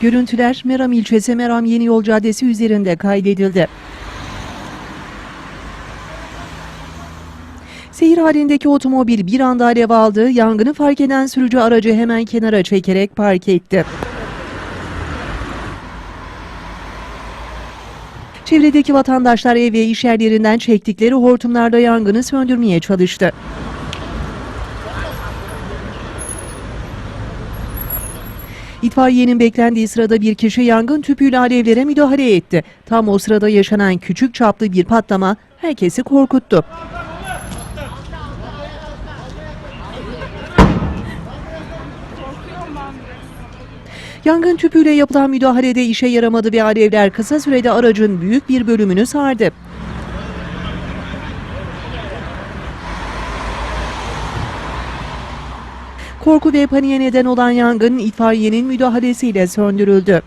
Görüntüler Meram ilçesi Meram Yeni Yol Caddesi üzerinde kaydedildi. Seyir halindeki otomobil bir anda alev aldı. Yangını fark eden sürücü aracı hemen kenara çekerek park etti. Çevredeki vatandaşlar ev ve iş yerlerinden çektikleri hortumlarda yangını söndürmeye çalıştı. İtfaiyenin beklendiği sırada bir kişi yangın tüpüyle alevlere müdahale etti. Tam o sırada yaşanan küçük çaplı bir patlama herkesi korkuttu. Yangın tüpüyle yapılan müdahalede işe yaramadı ve alevler kısa sürede aracın büyük bir bölümünü sardı. Korku ve paniğe neden olan yangın itfaiyenin müdahalesiyle söndürüldü.